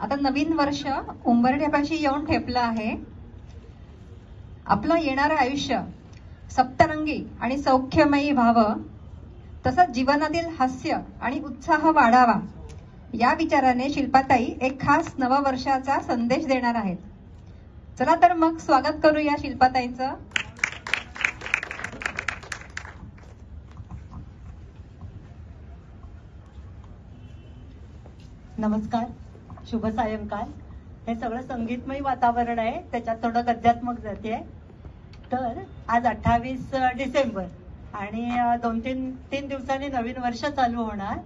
आता नवीन वर्ष उंबरठ्यापाशी येऊन ठेपलं आहे. आपलं येणारं आयुष्य सप्तरंगी आणि सौख्यमयी व्हावं तसंच जीवनातील हास्य आणि उत्साह वाढावा या विचाराने शिल्पाताई एक खास नववर्षाचा संदेश देणार आहेत. चला तर मग स्वागत करूया शिल्पाताईचं. नमस्कार शुभ सायंकाळ. हे सगळं संगीतमय वातावरण आहे त्याच्यात थोडं गद्यात्मक जाते. आहे तर आज अठ्ठावीस डिसेंबर आणि दोन तीन तीन दिवसांनी नवीन वर्ष चालू होणार.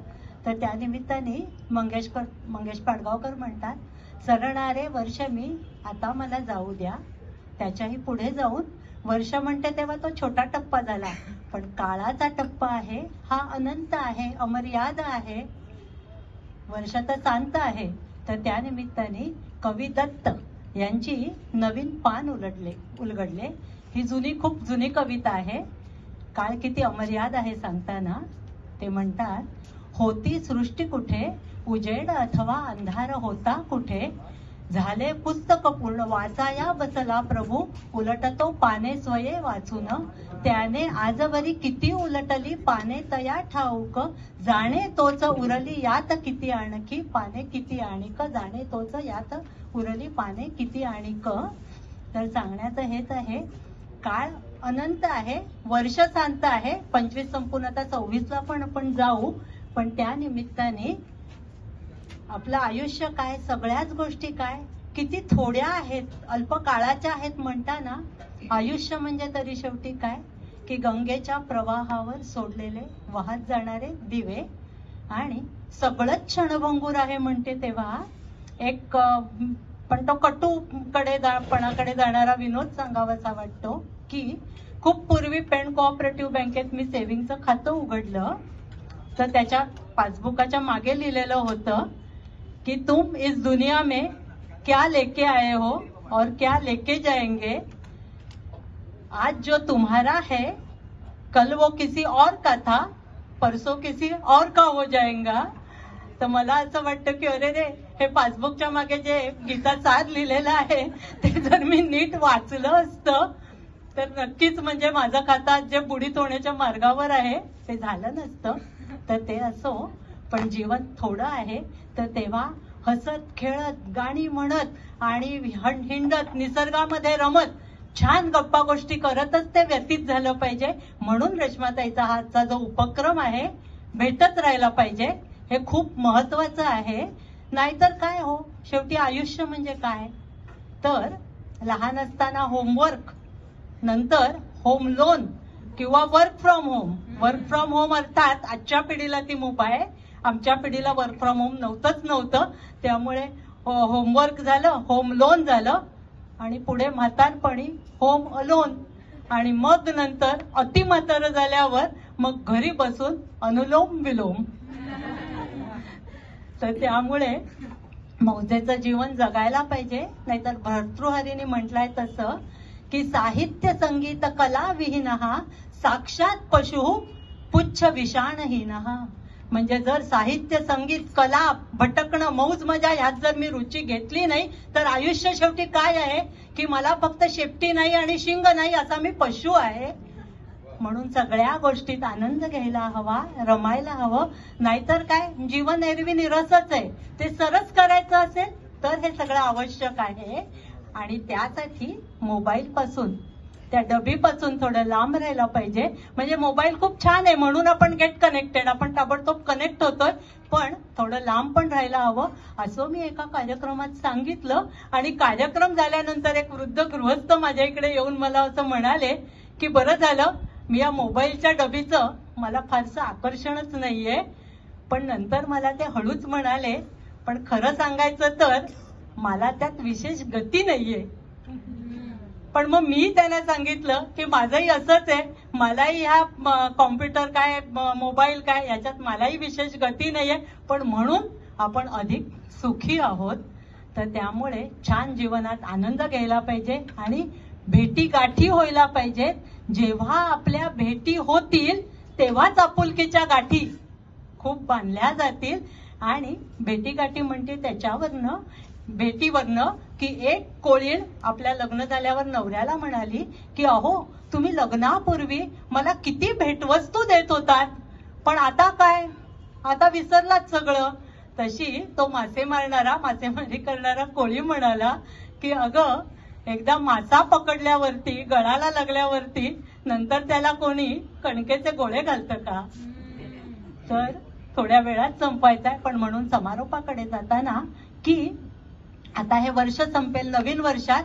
तर त्यानिमित्ताने मंगेशकर मंगेश पाडगावकर म्हणतात सरणारे वर्ष मी आता मला जाऊ द्या. त्याच्याही पुढे जाऊन वर्ष म्हणते तेव्हा तो छोटा टप्पा झाला. पण काळाचा टप्पा आहे हा अनंत आहे अमर्याद आहे. वर्ष तर शांत आहे. तर त्यानिमित्ताने कवी दत्त यांची नवीन पान उलटले उलगडले. ही जुनी खूप जुनी कविता आहे. काळ किती अमर्याद आहे सांगताना. ते म्हणतात होती सृष्टी कुठे? उजेड अथवा अंधार होता कुठे? झाले पुस्तक पूर्ण वाचाया बसला प्रभू. उलटतो पाने स्वये वाचून. त्याने आजवरी किती उलटली पाने तया ठाऊक. जाणे तोच उरली यात किती आणखी? पाने किती आणिक? जाणे तोच यात उरली पाने किती आणिक? तर सांगण्याचं हेच आहे काळ अनंत आहे वर्ष शांत आहे. पंचवीस संपूर्ण आता सव्वीसला पण आपण जाऊ. पण त्या निमित्ताने आपलं आयुष्य काय सगळ्याच गोष्टी काय किती थोड्या आहेत अल्प काळाच्या आहेत म्हणताना आयुष्य म्हणजे तरी शेवटी काय की गंगेच्या प्रवाहावर सोडलेले वाहत जाणारे दिवे आणि सगळंच क्षणभंगूर आहे म्हणते तेव्हा एक पण तो कटू कडे पणाकडे जाणारा विनोद सांगावासा वाटतो की खूप पूर्वी पेन कोऑपरेटिव्ह बँकेत मी सेव्हिंगचं खातं उघडलं तर त्याच्या पासबुकाच्या मागे लिहिलेलं होतं कि तुम इस दुनिया में क्या लेके आए हो और क्या लेके जाएंगे? आज जो तुम्हारा है कल वो किसी और का था परसों किसी और का हो जाएगा। तर मला असं वाटतं की अरे रे हे पासबुकच्या मागे जे गीता सार लिहिलेलं आहे ते जर मी नीट वाचलं असतं तर नक्कीच म्हणजे माझं खाता आज जे बुडीत होण्याच्या मार्गावर आहे ते झालं नसतं. तर ते असो. पण जीवन थोडं आहे तर तेव्हा हसत खेळत गाणी म्हणत आणि हिंडत निसर्गामध्ये रमत छान गप्पा गोष्टी करतच ते व्यतीत झालं पाहिजे. म्हणून रेश्माताईचा हा आजचा जो उपक्रम आहे भेटत राहायला पाहिजे हे खूप महत्वाचं आहे. नाहीतर काय हो? शेवटी आयुष्य म्हणजे काय? तर लहान असताना होमवर्क नंतर होम लोन किंवा work from home work from home अर्थात आजच्या पिढीला ती मुभ आहे आमच्या पिढीला वर्क फ्रॉम होम नव्हतंच नव्हतं. त्यामुळे होमवर्क झालं होम लोन झालं आणि पुढे म्हातारपणी होम अलोन आणि मग नंतर अति म्हातारं झाल्यावर मग घरी बसून अनुलोम विलोम. तर त्यामुळे मौजेचं जीवन जगायला पाहिजे. नाहीतर भर्तृहरीने म्हटलंय तसं की साहित्य संगीत कला विहीन साक्षात पशु पुच्छ विषाणहीन. म्हणजे जर साहित्य संगीत कला भटकणं मौज मजा ह्यात जर मी रुची घेतली नाही तर आयुष्य शेवटी काय आहे? की मला फक्त शेपटी नाही आणि शिंग नाही असा मी पशु आहे. म्हणून सगळ्या गोष्टीत आनंद घ्यायला हवा रमायला हवं. नाहीतर काय? जीवन एरवी निरसच आहे. ते सरस करायचं असेल तर हे सगळं आवश्यक आहे. आणि त्यासाठी मोबाईल पासून त्या डबीपासून थोडं लांब राहायला पाहिजे. म्हणजे मोबाईल खूप छान आहे म्हणून आपण कनेक्टेड आपण ताबडतोब कनेक्ट होतोय. पण थोडं लांब पण राहायला हवं. असं मी एका कार्यक्रमात सांगितलं. आणि कार्यक्रम झाल्यानंतर एक वृद्ध गृहस्थ माझ्या इकडे येऊन मला असं म्हणाले की बरं झालं. मी या मोबाईलच्या डबीचं मला फारसं आकर्षणच नाहीये. पण नंतर मला ते हळूच म्हणाले. पण खरं सांगायचं तर मला त्यात विशेष गती नाहीये. पण मग मी त्यांना सांगितलं की माझंही असंच आहे. मलाही ह्या कॉम्प्युटर काय मोबाईल काय याच्यात मलाही विशेष गती नाहीये. पण म्हणून आपण अधिक सुखी आहोत. तर त्यामुळे छान जीवनात आनंद घ्यायला पाहिजे आणि भेटी गाठी व्हायला पाहिजेत जेव्हा आपल्या भेटी होतील तेव्हाच आपुलकीच्या गाठी खूप बांधल्या जातील. आणि भेटीगाठी म्हणते त्याच्यावरनं भेटीवरनं की एक कोळीण आपल्या लग्न झाल्यावर नवऱ्याला म्हणाली की अहो तुम्ही लग्नापूर्वी मला किती भेटवस्तू देत होतात. पण आता काय? आता विसरलात सगळं. तशी तो मासे मारणारा मासेमारी करणारा कोळी म्हणाला की अगं एकदा मासा पकडल्यावरती गळाला लागल्यावरती नंतर त्याला कोणी कणकेचे गोळे घालतं का? तर थोड्या वेळात संपायचा आहे. पण म्हणून समारोपाकडे जाताना की आता हे वर्ष संपेल नवीन वर्षात.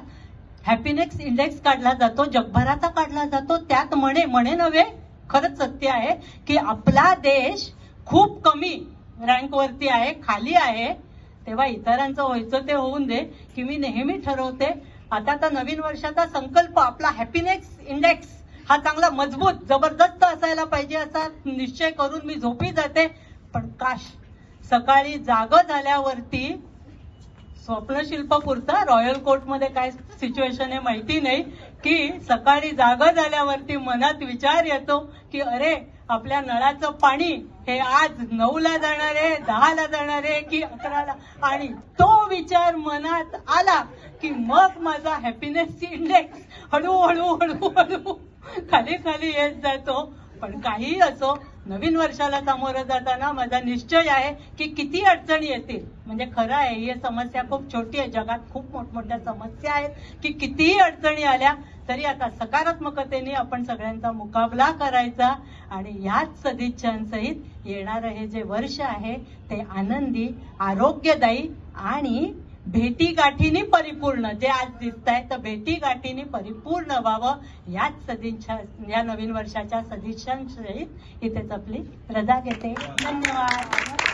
हॅपीनेस इंडेक्स काढला जातो जगभराचा काढला जातो. त्यात म्हणे म्हणे नव्हे खरंच सत्य आहे की आपला देश खूप कमी रँक वरती आहे खाली आहे. तेव्हा इतरांचं व्हायचं ते होऊन दे की मी नेहमी ठरवते. आता तर नवीन वर्षाचा संकल्प आपला हॅपीनेस इंडेक्स हा चांगला मजबूत जबरदस्त असायला पाहिजे असा निश्चय करून मी झोपी जाते. पण काश सकाळी जाग झाल्यावरती स्वप्नशिल्प पुरता रॉयल कोर्टमध्ये काय सिच्युएशन आहे माहिती नाही की सकाळी जागा झाल्यावरती मनात विचार येतो की अरे आपल्या नळाचं पाणी हे आज नऊला जाणार आहे दहाला जाणार आहे की अकराला? आणि तो विचार मनात आला की मग माझा हॅपीनेस इंडेक्स हळूहळू हळूहळू खाली खाली येत जातो. पण काहीही असो नवीन वर्षाला सामोरं जाताना माझा निश्चय आहे की किती अडचणी येतील. म्हणजे खरं आहे ही समस्या खूप छोटी आहे. जगात खूप मोठमोठ्या समस्या आहेत की कितीही अडचणी आल्या तरी आता सकारात्मकतेने आपण सगळ्यांचा मुकाबला करायचा आणि याच सदिच्छांसहित येणारं हे जे वर्ष आहे ते आनंदी आरोग्यदायी आणि भेटी गाठीने परिपूर्ण जे आज दिसत आहे तर भेटीगाठीनी परिपूर्ण व्हावं याच सदिच्छा या नवीन वर्षाच्या सदिच्छांसहित इथेच आपली रजा घेते. धन्यवाद.